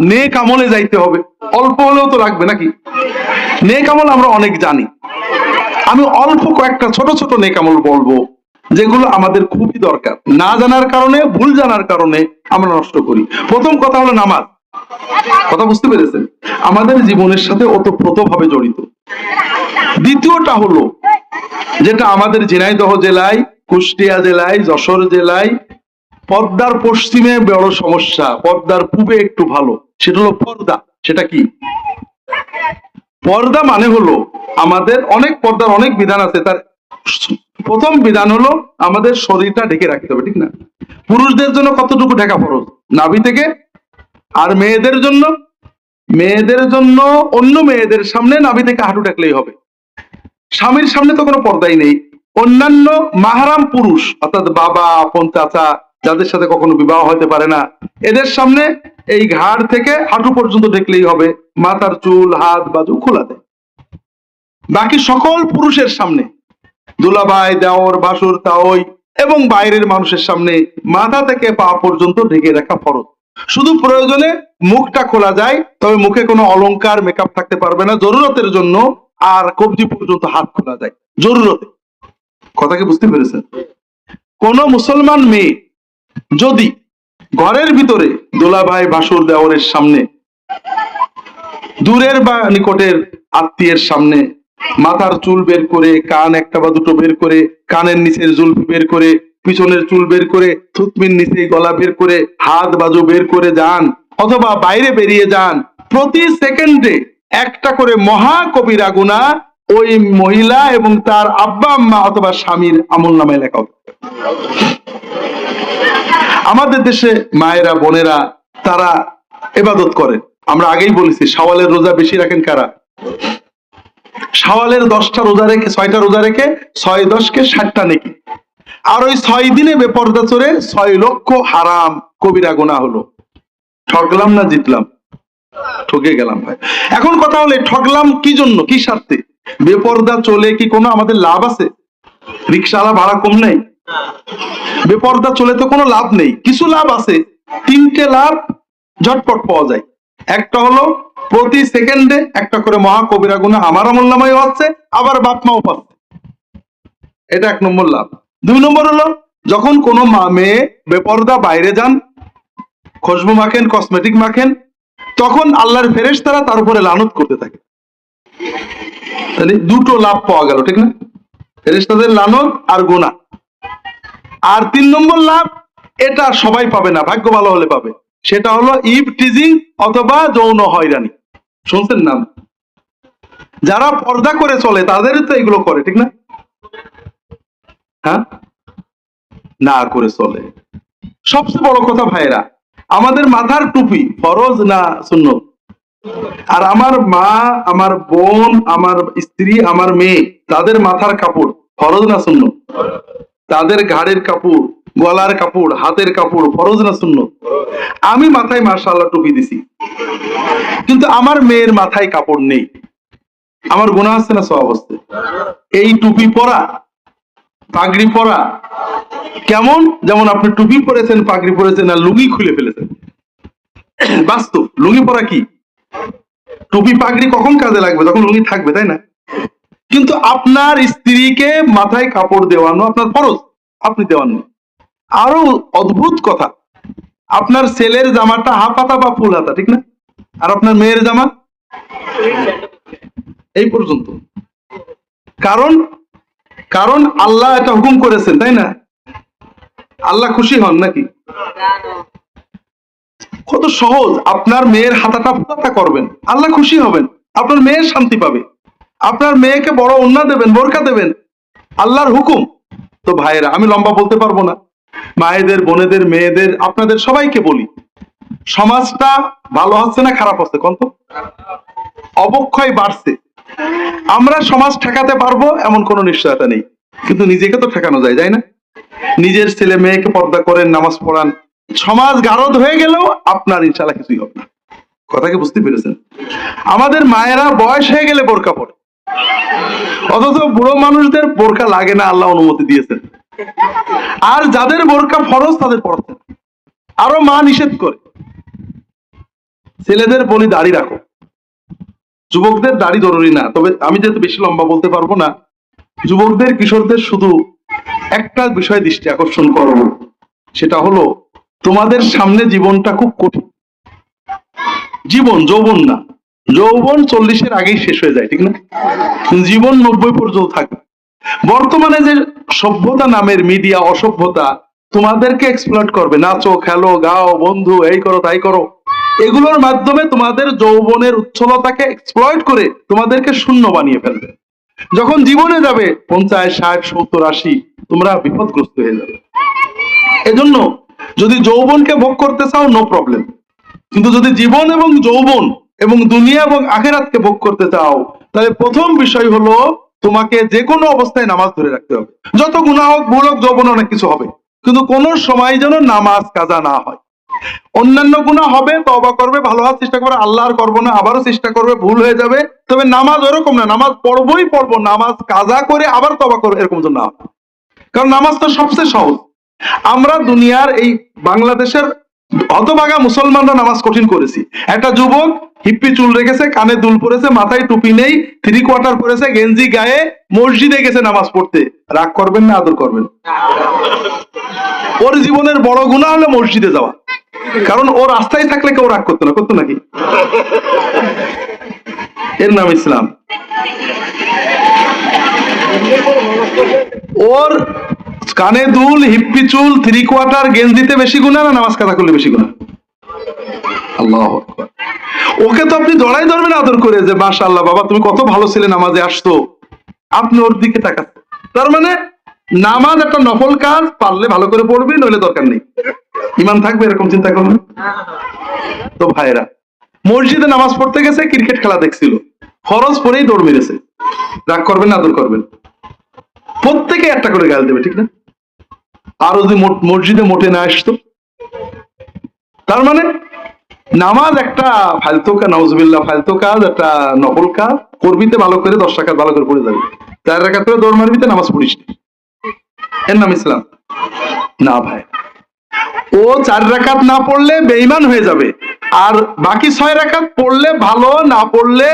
নেক আমলে যাইতে হবে। অল্প হলেও তো লাগবে নাকি? নেক আমল আমরা অনেক জানি। আমি অল্প কয়েকটা ছোট ছোট নেক আমল বলব, যেগুলো আমাদের খুবই দরকার। না জানার কারণে, ভুল জানার কারণে আমরা নষ্ট করি। প্রথম কথা হলো নামাজ। কথা বুঝতে পেরেছেন? আমাদের জীবনের সাথে ওতপ্রোত ভাবে জড়িত। দ্বিতীয়টা হলো, যেটা আমাদের ঝিনাইদহ জেলায়, কুষ্টিয়া জেলায়, যশোর জেলায় পদ্মার পশ্চিমে বড় সমস্যা, পর্দার পূবে একটু ভালো। সেটা হলো পর্দা। সেটা কি? পর্দা মানে হলো আমাদের অনেক পর্দার অনেক বিধান আছে। তার প্রথম বিধান হলো আমাদের শরীরটা ঢেকে রাখতে হবে, ঠিক না? পুরুষদের জন্য কতটুকু ঢাকা ফরজ? নাভি থেকে? আর মেয়েদের জন্য? মেয়েদের জন্য অন্য মেয়েদের সামনে নাভি থেকে হাঁটু ঢাকলেই হবে। স্বামীর সামনে তো কোনো পর্দাই নেই। অন্যান্য মাহারাম পুরুষ, অর্থাৎ বাবা, আপন চাচা যাদের সাথে কখনো বিবাহ হতে পারে না, এদের সামনে এই ঘাড় থেকে হাঁটু পর্যন্ত দেখলেই হবে, মাথার চুল, হাত, বাজু খোলা দেয়। বাকি সকল পুরুষের সামনে দুলাভাই দেওর, বাসুর, তাওই এবং বাইরের মানুষের সামনে মাথা থেকে পা পর্যন্ত ঢেকে রাখা ফরজ। শুধু প্রয়োজনে মুখটা খোলা যায়, তবে মুখে কোনো অলংকার মেকআপ থাকতে পারবে না। জরুরতের জন্য আর কবজি পর্যন্ত হাত খোলা যায়। জরুরতে। কথা কি বুঝতে পেরেছেন? কোন মুসলমান মেয়ে যদি ঘরের ভিতরে দোলাভাই বাসুর দেওয়ারের সামনে, দূরের বা নিকটের আত্মীয়ের সামনে মাথার চুল বের করে, কান একটা বা দুটো বের করে, কানের নিচের জুলফি বের করে, পিছনের চুল বের করে, থুতমির নিচে গলা বের করে, হাত বাজু বের করে যান অথবা বাইরে বেরিয়ে যান, প্রতি সেকেন্ডে একটা করে মহা কবিরা গুণা ওই মহিলা এবং তার আব্বা আম্মা অথবা স্বামীর আমল নামে লেখা আমাদের দেশে মায়েরা, বোনেরা, তারা এবাদত করেন। আমরা আগেই বলেছি সওয়ালের রোজা বেশি রাখেন কারা? সওয়ালের দশটা রোজা রেখে, ছয়টা রোজা রেখে, ছয় দশকে ষাটটা নেকি। আর ওই ছয় দিনে বেপর্দা চড়ে ছয় লক্ষ হারাম কবিরা গোনা হলো। ঠকলাম না জিতলাম? ঠকে গেলাম ভাই। এখন কথা হলে ঠকলাম কি জন্য? কি স্বার্থে? বেপর্দা চলে কি কোনো আমাদের লাভ আছে? রিক্সাওয়ালা ভাড়া কম নেই? বেপর্দা চলে তো কোনো লাভ নেই। কিছু লাভ আছে, তিনটে লাভ ঝটপট পাওয়া যায়। একটা হলো, প্রতি সেকেন্ডে একটা করে মহা কবিরা গুণা আমার আমল নামাই হচ্ছে, আবার বাপ মাও পাচ্ছে এটা এক নম্বর লাভ। দুই নম্বর হলো, যখন কোনো মা মেয়ে বেপর্দা বাইরে যান, খুশবু মাখেন কসমেটিক মাখেন, তখন আল্লাহর ফেরেশ তারা তার উপরে লানত করতে থাকে। তাহলে দুটো লাভ পাওয়া গেল, ঠিক না? ফেরেশতাদের লানত আর গুণা আর তিন নম্বর লাভ, এটা সবাই পাবে না, ভাগ্য ভালো হলে পাবে। সেটা হলো ইভ টিজিং অথবা যৌন হয়রানি। শুনছেন নাম যারা পর্দা করে চলে, তাদেরই তো এগুলো করে, ঠিক না? হ্যাঁ? না করে চলে। সবচেয়ে বড় কথা ভাইরা আমাদের মাথার টুপি ফরজ না শূন্য আর আমার মা, আমার বোন, আমার স্ত্রী, আমার মেয়ে, তাদের মাথার কাপড় ফরজ না শূন্য তাদের ঘাড়ের কাপড়, গলার কাপড়, হাতের কাপড় ফরজ না শূন্য আমি মাথায় মার্শাল্লাহ টুপি দিছি। কিন্তু আমার মেয়ের মাথায় কাপড় নেই। আমার গুণা আসছে না সব এই টুপি পরা, পাগড়ি পরা, কেমন? যেমন আপনি টুপি পরেছেন, পাগড়ি পরেছেন আর লুঙ্গি খুলে ফেলেছেন। বাস্তব, লুঙ্গি পরা কি? টুপি, পাগড়ি কখন কাজে লাগবে? তখন লুঙ্গি থাকবে, তাই না? কিন্তু আপনার স্ত্রীকে মাথায় কাপড় দেওয়ানো আপনার ফরজ, আপনি দেওয়াননি আরও অদ্ভুত কথা, আপনার ছেলের জামাটা হাফ হাতা বা ফুল হাতা, ঠিক না? আর আপনার মেয়ের জামা? এই পর্যন্ত। কারণ কারণ আল্লাহ এটা হুকুম করেছেন, তাই না? আল্লাহ খুশি হন নাকি? কত সহজ, আপনার মেয়ের হাতাটা ফুলাতা করবেন, আল্লাহ খুশি হবেন, আপনার মেয়ের শান্তি পাবে। আপনার মেয়েকে বড় অন্যা দেবেন, বোরকা দেবেন। আল্লাহর হুকুম। তো ভাইয়েরা, আমি লম্বা বলতে পারব না। মায়েদের, বোনেদের, মেয়েদের, আপনাদের সবাইকে বলি, সমাজটা ভালো হচ্ছে না খারাপ হচ্ছে, কোন তো? অবক্ষয় বাড়ছে। আমরা সমাজ ঠেকাতে পারব এমন কোনো নিশ্চয়তা নেই। কিন্তু নিজেকে তো ঠেকানো যায়, তাই না? নিজের ছেলে মেয়েকে পর্দা করেন, নামাজ পড়ান, সমাজ গারদ হয়ে গেলেও আপনার ইনশাল্লাহ কিছুই হবে না। কথা কি বুঝতে পেরেছেন? আমাদের মায়েরা বয়স হয়ে গেলে বোরকা পড়ে অথচ বুড়ো মানুষদের বোরকা লাগে না, আল্লাহ অনুমতি দিয়েছেন। আর যাদের বোরকা ফরজ, তাদের পড়াতে আরও মা নিষেধ করে। ছেলেদের বলি দাড়ি রাখো। যুবকদের দাড়ি জরুরি না। তবে আমি যেহেতু বেশি লম্বা বলতে পারব না, যুবকদের, কিশোরদের শুধু একটা বিষয় দৃষ্টি আকর্ষণ করব সেটা হলো, তোমাদের সামনে জীবনটা খুব কঠিন। জীবন, যৌবন না। যৌবন চল্লিশের আগেই শেষ হয়ে যায়, ঠিক না? জীবন নব্বই পর্যন্ত থাকবে বর্তমানে যে সভ্যতা নামের মিডিয়া অসভ্যতা, তোমাদেরকে এক্সপ্লয়েট করবে। নাচো, খেলো, গাও, বন্ধু, এই করো, তাই করো। এগুলোর মাধ্যমে তোমাদের যৌবনের উচ্ছলতাকে এক্সপ্লয়েট করে তোমাদেরকে শূন্য বানিয়ে ফেলবে। যখন জীবনে যাবে, পঞ্চাশ, ষাট, সত্তর, আশি, তোমরা বিপদগ্রস্ত হয়ে যাবে। এজন্য যদি যৌবনকে ভোগ করতে চাও নো প্রবলেম কিন্তু যদি জীবন এবং যৌবন এবং দুনিয়া এবং আখেরাতকে ভোগ করতে চাও, তাহলে প্রথম বিষয় হলো তোমাকে যে কোনো অবস্থায় নামাজ ধরে রাখতে হবে। যত গুণা হোক, ভুল হোক, যৌবন অনেক কিছু হবে। কিন্তু কোন সময় যেন নামাজ কাজা না হয়। অন্যান্য গুণা হবে তবা করবে, ভালো হওয়ার চেষ্টা করবে আল্লাহ আর করব না, আবারও চেষ্টা করবে, ভুল হয়ে যাবে। তবে নামাজ ওরকম না, নামাজ পড়বই পড়ব, নামাজ কাজা করে আবার তবা করবে, এরকম যেন না। কারণ নামাজ তো সবচেয়ে সহজ। আমরা দুনিয়ার এই বাংলাদেশের হতভাগা মুসলমানরা নামাজ কঠিন করেছি। একটা যুবক হিপ্পি চুল রেখেছে, কানে দুল পরেছে, মাথায় টুপি নেই থ্রি কোয়ার্টার পরেছে, গেঞ্জি গায়ে, মসজিদে গেছে নামাজ পড়তে। রাগ করবেন না, আদর করবেন। ওর জীবনের বড় গুণা হলো মসজিদে যাওয়া। কারণ ও রাস্তায় থাকলে কেউ রাগ করতো না, করতো নাকি? এর নাম ইসলাম। ওর কানে দুল, হিপ্পি চুল থ্রি কোয়ার্টার গেঞ্জিতে বেশি গুণা না নামাজ কাজা করলে বেশি গুণা? আল্লাহ ওকে তো আপনি জড়াই ধরবেন আদর করে যে মাশা আল্লাহ বাবা, তুমি কত ভালো ছিলে নামাজে আসতো আপনি ওর দিকে তাকাচ্ছেন। তার মানে নামাজ একটা নফল কাজ, পারলে ভালো করে পড়বে, নইলে দরকার নেই। ইমান থাকবে, এরকম চিন্তা করবেন তো ভাইরা মসজিদে নামাজ পড়তে গেছে, ক্রিকেট খেলা দেখছিল। ফরজ পরেই দৌড় মেরেছে। রাগ করবেন আদর করবেন। প্রত্যেকে একটা করে গাল দেবে, ঠিক না? আর যদি মসজিদে মোটে না আসতো। তার মানে নামাজ একটা ফালতু কাজ নজবিল্লা ফালতু কাজ, একটা নকল কাজ করবিতে ভালো করে দশ টাকা ভালো করে পড়ে যাবে। চার রাখাত করে দৌড় মারবিতে নামাজ পড়িস এর নাম ইসলাম। না ভাই। ও চার রাকাত না পড়লে বেইমান হয়ে যাবে। আর বাকি ছয় রাকাত পড়লে ভালো, না পড়লে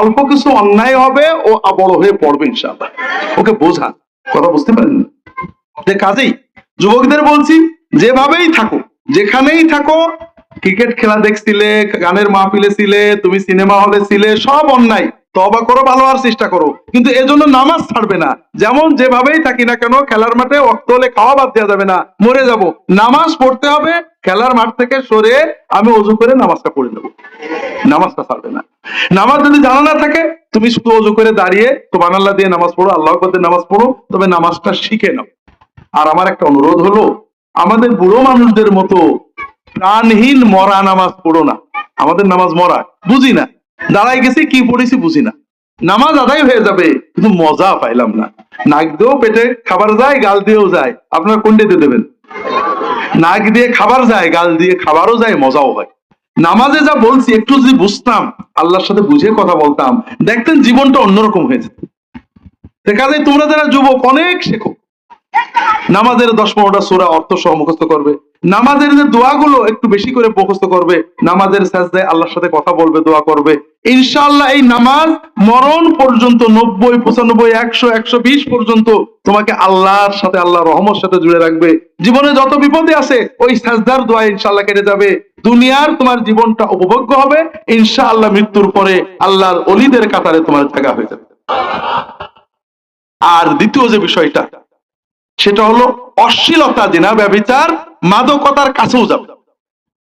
অল্প কিছু অন্যায় হবে ও বড় হয়ে পড়বে ইনশাআল্লাহ। ওকে বোঝা। কথা বুঝতে পারেন কাজেই যুবকদের বলছি, যেভাবেই থাকো, যেখানেই থাকো, ক্রিকেট খেলা দেখছিলে, গানের মাহফিলে ছিলে, তুমি সিনেমা হলে ছিলে, সব অন্যায়। তবা করো ভালো হওয়ার চেষ্টা করো। কিন্তু এজন্য নামাজ ছাড়বে না। যেমন যেভাবেই থাকি না কেন, খেলার মাঠে অক্ত হলে খাওয়া বাদ দেওয়া যাবে না। মরে যাব। নামাজ পড়তে হবে, খেলার মাঠ থেকে সরে আমি অজু করে নামাজটা পড়ে নেব। নামাজটা ছাড়বে না। নামাজ যদি জানা না থাকে, তুমি শুধু অজু করে দাঁড়িয়ে, তো বানাল্লা দিয়ে নামাজ পড়ো আল্লাহ নামাজ পড়ো, তবে নামাজটা শিখে নাও। আর আমার একটা অনুরোধ হলো, আমাদের বুড়ো মানুষদের মতো প্রাণহীন মরা নামাজ পড়ো না। আমাদের নামাজ মরা, বুঝি না। দাঁড়াই গেছি, কি পড়েছি বুঝি না। নামাজ আদায় হয়ে যাবে, কিন্তু মজা পাইলাম না। নাক দিয়েও পেটে খাবার যায়, গাল দিয়েও যায়। আপনারা কোনটা দিয়ে দেবেন? নাক দিয়ে খাবার যায়, গাল দিয়ে খাবারও যায়, মজাও হয়। নামাজে যা বলছি, একটু যদি বুঝতাম, আল্লাহর সাথে বুঝে কথা বলতাম, দেখতেন জীবনটা অন্যরকম হয়েছে দেখা যায় তোমরা যারা যুবক, অনেক শেখো। নামাজের দশ পনেরোটা সোরা অর্থ সহ মুখস্থ করবে। নামাজের যে দোয়াগুলো একটু বেশি করে মুখস্থ করবে। নামাজের সাজদায় আল্লাহর সাথে কথা বলবে, দোয়া করবে। ইনশাআল্লাহ এই নামাজ মরণ পর্যন্ত নব্বই, পঁচানব্বই, একশো একশো বিশ পর্যন্ত তোমাকে আল্লাহর সাথে আল্লাহ রহমর সাথে জুড়ে রাখবে। জীবনে যত বিপদে আছে, ওই সাজদার দোয়া ইনশাআল্লাহ কেটে যাবে। দুনিয়ার তোমার জীবনটা উপভোগ্য হবে। ইনশাআল্লাহ মৃত্যুর পরে আল্লাহর অলিদের কাতারে তোমার জায়গা হয়ে যাবে। আর দ্বিতীয় যে বিষয়টা সেটা হলো অশ্লীলতা জেনা ব্যবচার মাদকতার কাছেও যাবে।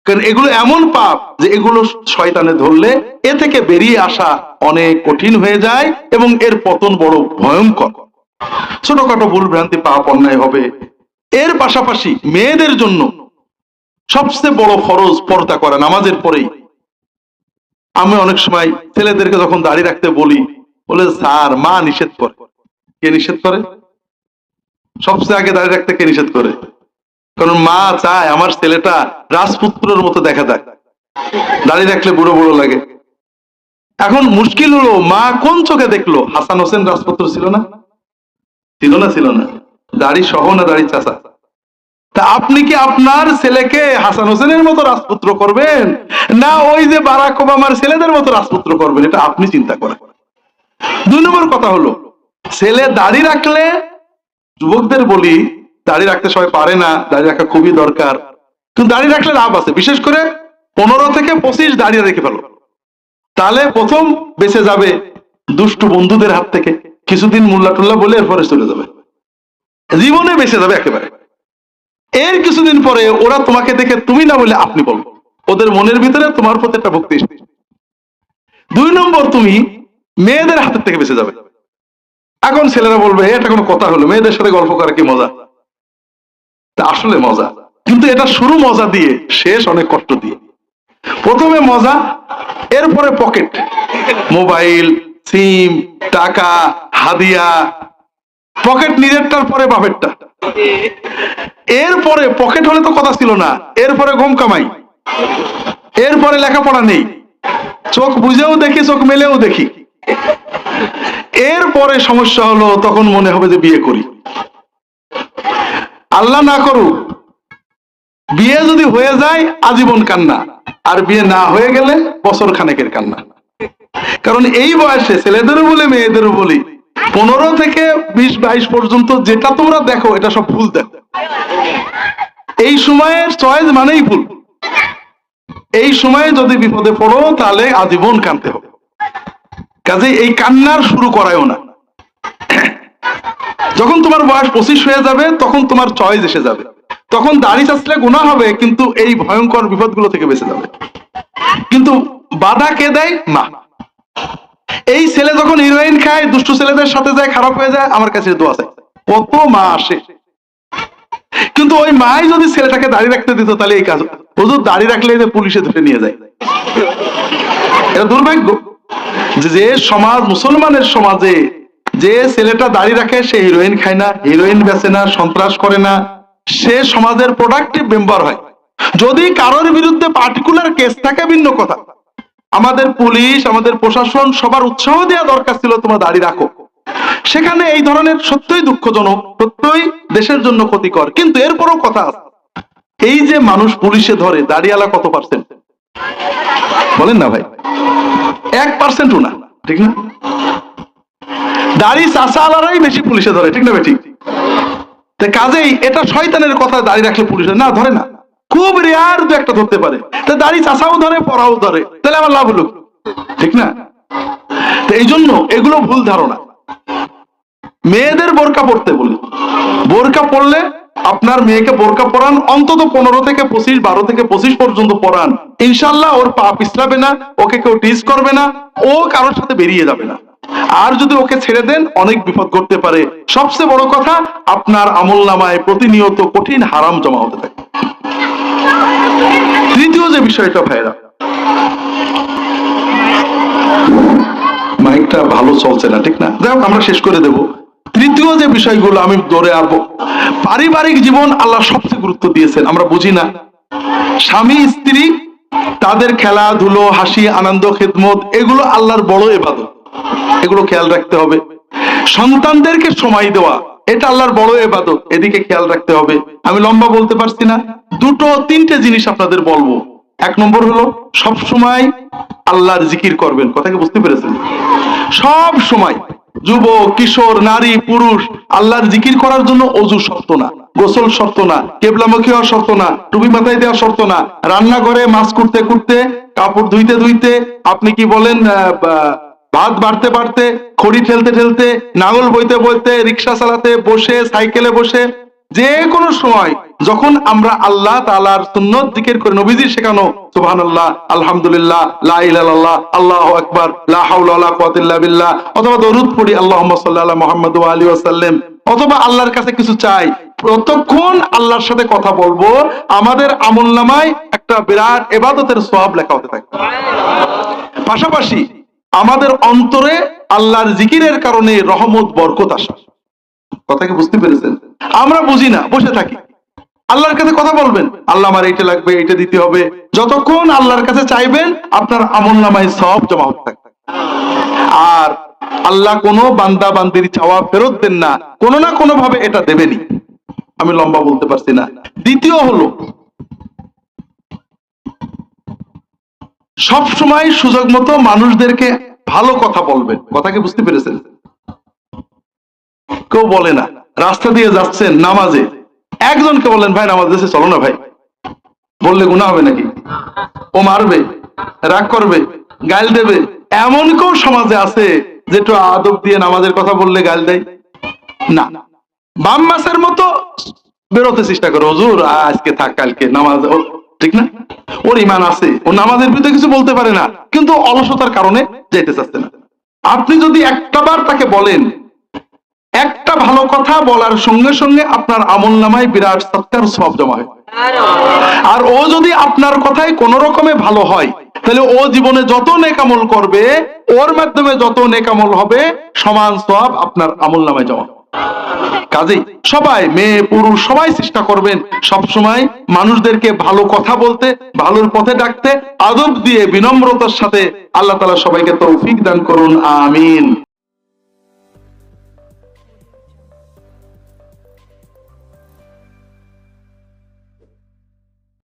কারণ এগুলো এমন পাপ যে এগুলো শয়তানে ধরলে এ থেকে বেরিয়ে আসা অনেক কঠিন হয়ে যায় এবং এর পতন বড় ভয়ঙ্কর। ছোটখাটো ভুল ভ্রান্তি, পাপ অন্যায় হবে। এর পাশাপাশি মেয়েদের জন্য সবচেয়ে বড় ফরজ পর্দা করা নামাজের পরেই। আমি অনেক সময় ছেলেদেরকে যখন দাঁড়িয়ে রাখতে বলি, বলে, স্যার, মা নিষেধ করে। কে নিষেধ করে? সবচেয়ে আগে দাঁড়িয়ে রাখতে কে নিষেধ করে? কারণ মা চায় আমার ছেলেটা রাজপুত্রের মতো দেখা যায়। দাঁড়িয়ে রাখলে বুড়ো বুড়ো লাগে। এখন মুশকিল হলো, মা কোন চোখে দেখল? হাসান হোসেন রাজপুত্র ছিল না? ছিল না ছিল না। দাড়ি সহ না দাড়ি চাষা তা আপনি কি আপনার ছেলেকে হাসান হোসেনের মতো রাজপুত্র করবেন? না ওই যে বারাক ওবামার ছেলেদের মতো রাজপুত্র করবেন? এটা আপনি চিন্তা করেন। দুই নম্বর কথা হলো, ছেলে দাড়ি রাখলে যুবকদের বলি, দাড়ি রাখতে সবাই পারে না, দাড়ি রাখা খুবই দরকার। কিন্তু দাড়ি রাখলে লাভ আছে, বিশেষ করে পনেরো থেকে পঁচিশ দাঁড়িয়ে রেখে ফেলো। তাহলে প্রথম বেঁচে যাবে দুষ্টু বন্ধুদের হাত থেকে। কিছুদিন মোল্লা টুল্লা বলে এরপরে চলে যাবে। জীবনে বেঁচে যাবে একেবারে। এর কিছুদিন পরে ওরা তোমাকে দেখে তুমি না বলে আপনি বলো। ওদের মনের ভিতরে তোমার প্রতি একটা ভক্তি। দুই নম্বর, তুমি মেয়েদের হাতের থেকে বেঁচে যাবে। এখন ছেলেরা বলবে এটা কোনো কথা হলো, মেয়েদের সাথে গল্প করা কি মজা? আসলে মজা, কিন্তু এটা শুরু মজা দিয়ে, শেষ অনেক কষ্ট দিয়ে। প্রথমে মজা, এরপরে পকেট। মোবাইল, সিম, টাকা, হাদিয়া, পকেট নিজেরটার পরে বাপেরটা। এরপরে পকেট হলে তো কথা ছিল না, এরপরে গম কামাই, এরপরে লেখাপড়া নেই। চোখ বুঝেও দেখি, চোখ মেলেও দেখি। এরপরে সমস্যা হলো, তখন মনে হবে যে বিয়ে করি। আল্লাহ না করুক, বিয়ে যদি হয়ে যায়, আজীবন কান্না। আর বিয়ে না হয়ে গেলে বছর খানেকের কান্না। কারণ এই বয়সে ছেলেদেরও বলে, মেয়েদেরও বলি, পনেরো থেকে বিশ, বাইশ পর্যন্ত যেটা তোমরা দেখো, এটা সব ভুল দেখো। এই সময়ের চয়েস মানেই ভুল। এই সময়ে যদি বিপদে পড়ো, তাহলে আজীবন কানতে হবে। কাজে এই কান্নার শুরু করায়ও না। যখন তোমার বয়স পঁচিশ হয়ে যাবে, তখন তোমার চয়েস এসে যাবে। তখন দাড়ি চাচলে গুণা হবে, কিন্তু এই ভয়ঙ্কর বিপদগুলো থেকে বেঁচে যাবে। কিন্তু বাধা কে দেয়? মা। এই ছেলে যখন হিরোইন খায়, দুষ্টু ছেলেদের সাথে যায়, খারাপ হয়ে যায়, আমার কাছে দোয়া চাই। কত মা আসে। কিন্তু ওই মাই যদি ছেলেটাকে দাঁড়িয়ে রাখতে দিত, তাহলে এই কাজ। হুজুর দাঁড়িয়ে রাখলে পুলিশে ধরে নিয়ে যায়। এটা দুর্ভাগ্য। যে সমাজ, মুসলমানের সমাজে যে ছেলেটা দাড়ি রাখে, সে হিরোইন খায় না হিরোইন বেচে না, সন্ত্রাস করে না, সে সমাজের প্রোডাক্টিভ মেম্বার হয়। যদি কারোর বিরুদ্ধে পার্টিকুলার কেস থাকে, ভিন্ন কথা। আমাদের পুলিশ, আমাদের প্রশাসন সবার উৎসাহ দেওয়া দরকার ছিল, তোমরা দাড়ি রাখো। সেখানে এই ধরনের সত্যই দুঃখজনক, সত্যই দেশের জন্য ক্ষতিকর। কিন্তু এরপরও কথা আছে। এই যে মানুষ পুলিশে ধরে, দাড়িওয়ালা কত পার্সেন্ট বলেন না ভাই। এক পার্সেন্টও না, ঠিক না? দাড়ি চাষাওয়ালারাই বেশি পুলিশে ধরে, ঠিক না তা কাজেই এটা শয়তানের কথা দাড়ি রাখলে পুলিশে না, ধরে না। খুব রেয়ার দু একটা ধরতে পারে। তা দাড়ি চাষাও ধরে পড়াও ধরে। তাহলে আমার লাভ হলো ঠিক না? তো এই জন্য এগুলো ভুল ধারণা। মেয়েদের বোরকা পড়তে বলি। বোরকা পড়লে আপনার মেয়েকে বোরকা পরান, অন্তত পনেরো থেকে পঁচিশ, বারো থেকে পঁচিশ পর্যন্ত পরান। ইনশাল্লাহ ওর পা পিছলাবে না, ওকে কেউ টিজ করবে না, ও কারোর সাথে বেরিয়ে যাবে না। আর যদি ওকে ছেড়ে দেন, অনেক বিপদ করতে পারে। সবচেয়ে বড় কথা, আপনার আমল নামায় প্রতিনিয়ত কঠিন হারাম জমা হতে থাকে। তৃতীয় যে বিষয়টা, ভাইরা, মাইকটা ভালো চলছে না, ঠিক না? যাই আমরা শেষ করে দেব। তৃতীয় যে বিষয়গুলো আমি ধরে আসব পারিবারিক জীবন আল্লাহ সবচেয়ে গুরুত্ব দিয়েছেন, আমরা বুঝি না। স্বামী, স্ত্রী, তাদের খেলাধুলো, হাসি, আনন্দ, খেদমত, এগুলো আল্লাহর বড় এবাদত এগুলো খেয়াল রাখতে হবে। সন্তানদেরকে সময় দেওয়া, এটা আল্লাহর বড় এবাদত এদিকে খেয়াল রাখতে হবে। আমি লম্বা বলতে পারছি না। দুটো, তিনটে জিনিস আপনাদের বলব। এক নম্বর হলো, সব সময় আল্লাহর জিকির করবেন। কথা কি বুঝতে পেরেছেন? সব সময় যুবক, কিশোর, নারী, পুরুষ, আল্লাহর জিকির করার জন্য অজু শর্ত না, গোসল শর্ত না, কেবলামুখী হওয়া শর্ত না, টুপি মাথায় দেওয়া শর্ত না, রান্নাঘরে মাছ করতে করতে কাপড় ধুইতে ধুইতে, আপনি কি বলেন ভাত বাড়তে বাড়তে, খড়ি ঠেলতে ঠেলতে, নাঙল বইতে বইতে, রিক্সা চালাতে বসে, সাইকেলে বসে, যে কোনো সময় যখন আমরা আল্লাহ তালার সুন্নত জিকির করে নবীজির শেখানো, সুবহানাল্লাহ, আলহামদুলিল্লাহ, লা ইলাহা আল্লাহ আকবার, লা হাওলা ওয়ালা কুওয়াতা ইল্লা বিল্লাহ, অথবা দরুদ পড়ি, আল্লাহুম্মা সাল্লি আলা মুহাম্মদ ওয়া আলিহি অথবা আল্লাহর কাছে কিছু চাই যতক্ষণ আল্লাহর সাথে কথা বলব, আমাদের আমলনামায় একটা বিরাট এবাদতের সওয়াব লেখা হতে থাকে। পাশাপাশি আমাদের অন্তরে আল্লাহর জিকিরের কারণে রহমত, বরকত আসা। কথা কি বুঝতে পেরেছেন? আমরা বুঝি না, বসে থাকি। আল্লাহর কাছে কথা বলবেন। আল্লাহ আমার এইটা লাগবে, এইটা দিতে হবে। যতক্ষণ আল্লাহর কাছে চাইবেন, আপনার আমল নামায় সব জমা হতে থাকবে। আর আল্লাহ কোনো বান্দা বান্দির চাওয়া ফেরত দেন না। কোনো না কোনো ভাবে এটা দেবেনি আমি লম্বা বলতে পারছি না। দ্বিতীয় হলো সব সময় সুযোগ মতো মানুষদেরকে ভালো কথা বলবেন। কথা কি বুঝতে পেরেছেন? কেউ বলে না, রাস্তা দিয়ে যাচ্ছেন নামাজে। একজনকে বললেন, ভাই, নামাজ দেশে চলো না ভাই। বললে গুণা হবে নাকি? ও মারবে, রাগ করবে, গাল দেবে। এমন কেউ সমাজে আছে যে আদব দিয়ে নামাজের কথা বললে গাল দেয়? না। বাম মাসের মতো বেরোতে চেষ্টা করো, হজুর, আজকে থাক, কালকে নামাজ। ঠিক না? ওর ইমান আছে, ও নামাজের বিরুদ্ধে কিছু বলতে পারে না, কিন্তু অলসতার কারণে যেতে চাচ্ছে না। আপনি যদি একটাবার তাকে বলেন একটা ভালো কথা বলার সঙ্গে সঙ্গে আপনার আমল নামায় বিরাট সত্যার সব জমা হয় আর ও যদি আপনার কথায় কোন রকমে ভালো হয়, তাহলে ও জীবনে যত নেকামল করবে, ওর মাধ্যমে যত নেকামল হবে, সমান সব আপনার আমল নামায় জমা। কাজেই সবাই, মেয়ে, পুরুষ, সবাই চেষ্টা করবেন সব সময় মানুষদেরকে ভালো কথা বলতে, ভালোর পথে ডাকতে, আদব দিয়ে, বিনম্রতার সাথে আল্লাহ তালা সবাইকে তৌফিক দান করুন, আমিন